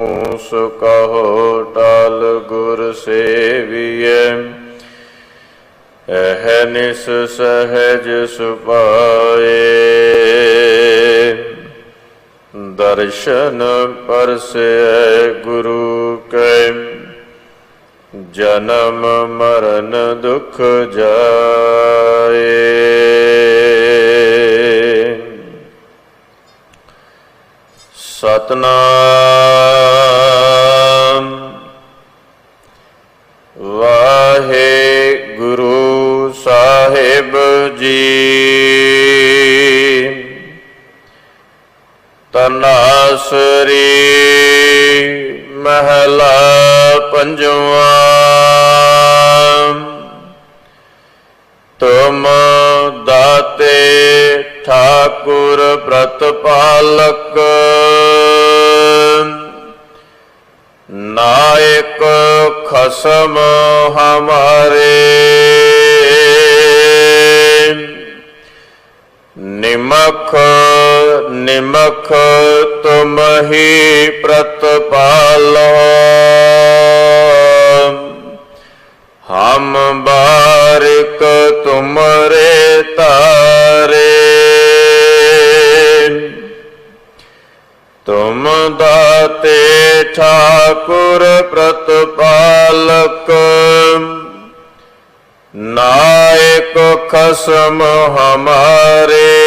ਉਸ ਕਹੋ ਟਲ ਗੁਰ ਸੇਵੀਐ। ਇਹ ਨਿਸ ਸਹਿਜ ਸੁਪਾਏ। ਦਰਸ਼ਨ ਪਰਸੈ ਗੁਰੂ ਕੈ। ਜਨਮ ਮਰਨ ਦੁਖ ਜਾਏ। ਸਤਨਾਮ ਸਾਹਿਬ ਜੀ। ਤਨਾਸਰੀ ਮਹਲਾ ਪੰਜਵਾ। ਤੁਮ ਦਾਤੇ ਠਾਕੁਰ ਪ੍ਰਤਪਾਲਕ। ਨਾਇਕ ਖਸਮ ਹਮਾਰੇ। ਤੁਮ ਹੀ ਪ੍ਰਤਪਾਲੋ। ਹਮ ਬਾਰਿਕ ਤੁਮਰੇ ਤਾਰੇ। ਤੁਮ ਦਾਤੇ ਠਾਕੁਰ ਪ੍ਰਤਪਾਲਕ। ਨਾਇਕ ਖਸਮ ਹਮਾਰੇ।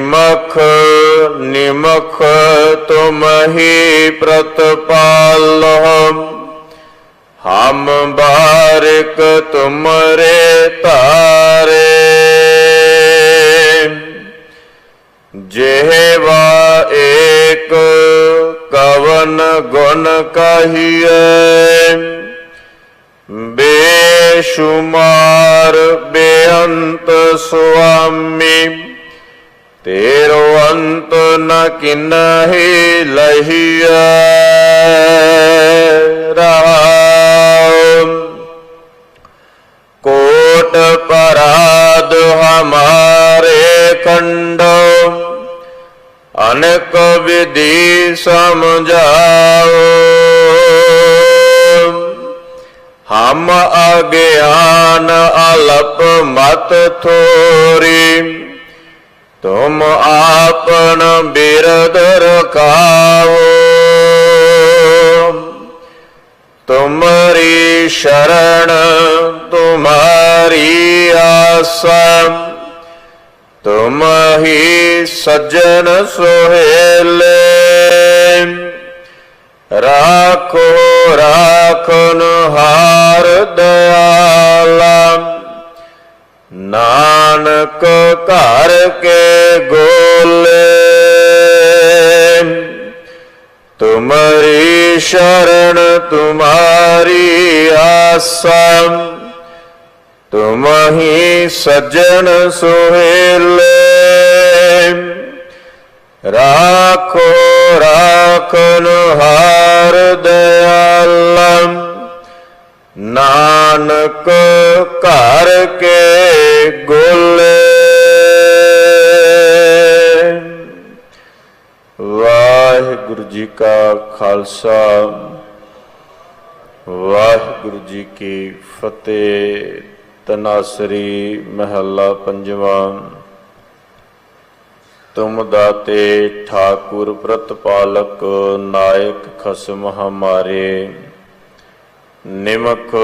ਨਿਮਖ ਨਿਮਖ ਤੁਮ ਹੀ ਪ੍ਰਤਪਾਲੋ ਹਮ ਬਾਰਿਕ ਤੁਮਰੇ ਤਾਰੇ ਜਿਹਵਾ ਏਕ ਕਵਨ ਗੁਣ ਕਹੀਏ ਬੇਸ਼ੁਮਾਰ ਬੇਅੰਤ ਸੁਆਮੀ। ਤੇਰੋ ਅੰਤ ਨ ਕਿਨਹੀ ਲਹੀਐ ਰਾਮ। ਕੋਟ ਪਰਾਧ ਹਮਾਰੇ ਖੰਡੋ। ਅਨੇਕ ਵਿਧੀ ਸਮਝਾਓ। ਹਮ ਅਗਿਆਨ ਅਲਪ ਮਤ ਥੋਰੀ। ਤੁਮ ਆਪਨ ਬਿਰਦ ਰਖਾਓ। ਤੁਮਰੀ ਸ਼ਰਣ ਤੁਮਾਰੀ ਆਸਾ। ਤੁਮ ਹੀ ਸੱਜਣ ਸੋਹੇਲੇ। ਰਾਖੋ, ਰਾਖਨ ਹਾਰ ਦਇਆਲਾ ਨਾਨਕ ਘਰ ਕੇ ਗੋਲੇ। ਤੁਮਰੀ ਸ਼ਰਨ ਤੁਮਾਰੀ ਆਸਾ। ਤੁਮ ਹੀ ਸੱਜਣ ਸੁਹੇਲੇ। ਰਾਖੋ ਰਾਖਨ ਹਾਰ ਵਾਹਿਗੁਰੂ ਜੀ ਕਾ ਖਾਲਸਾ, ਵਾਹਿਗੁਰੂ ਜੀ ਕੀ ਫਤਿਹ। ਤਨਾਸਰੀ ਮਹੱਲਾ ਪੰਜਵਾਂ। ਤੁਮ ਦਾਤੇ ਠਾਕੁਰ ਪ੍ਰਤਪਾਲਕ ਨਾਇਕ ਖਸਮ ਹਮਾਰੇ। ਨਿਮਕ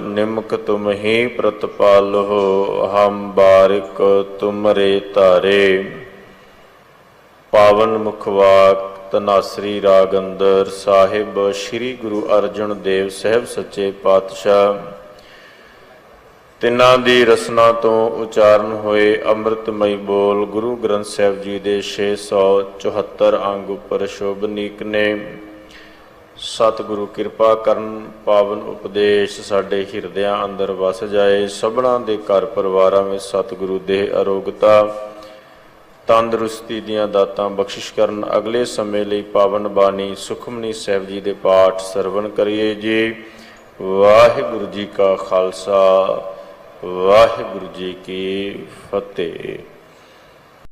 ਨਿਮਕ ਤੁਮ ਹੀ ਪ੍ਰਤਪਾਲੋ ਹਮ ਬਾਰਿਕ ਤੁਮਰੇ ਤਾਰੇ ਪਾਵਨ ਮੁਖਵਾਕ ਤਨਾਸਰੀ ਰਾਗ ਅੰਦਰ ਸਾਹਿਬ ਸ੍ਰੀ ਗੁਰੂ ਅਰਜਨ ਦੇਵ ਸਾਹਿਬ ਸੱਚੇ ਪਾਤਸ਼ਾਹ। ਤਿੰਨਾਂ ਦੀ ਰਸਨਾ ਤੋਂ ਉਚਾਰਨ ਹੋਏ ਅੰਮ੍ਰਿਤਮਈ ਬੋਲ ਗੁਰੂ ਗ੍ਰੰਥ ਸਾਹਿਬ ਜੀ ਦੇ 674 ਅੰਗ ਉੱਪਰ ਸ਼ੋਭਨੀਕ ਨੇ। ਸਤਿਗੁਰੂ ਕਿਰਪਾ ਕਰਨ ਪਾਵਨ ਉਪਦੇਸ਼ ਸਾਡੇ ਹਿਰਦਿਆਂ ਅੰਦਰ ਵਸ ਜਾਏ। ਸਭਨਾਂ ਦੇ ਘਰ ਪਰਿਵਾਰਾਂ ਵਿੱਚ ਸਤਿਗੁਰੂ ਦੇ ਅਰੋਗਤਾ। ਤੰਦਰੁਸਤੀ ਦੀਆਂ ਦਾਤਾਂ ਬਖਸ਼ਿਸ਼ ਕਰਨ ਅਗਲੇ ਸਮੇਂ ਲਈ ਪਾਵਨ ਬਾਣੀ ਸੁਖਮਨੀ ਸਾਹਿਬ ਜੀ ਦੇ ਪਾਠ ਸਰਵਣ ਕਰੀਏ ਜੀ। ਵਾਹਿਗੁਰੂ ਜੀ ਕਾ ਖਾਲਸਾ, ਵਾਹਿਗੁਰੂ ਜੀ ਕੀ ਫਤਿਹ।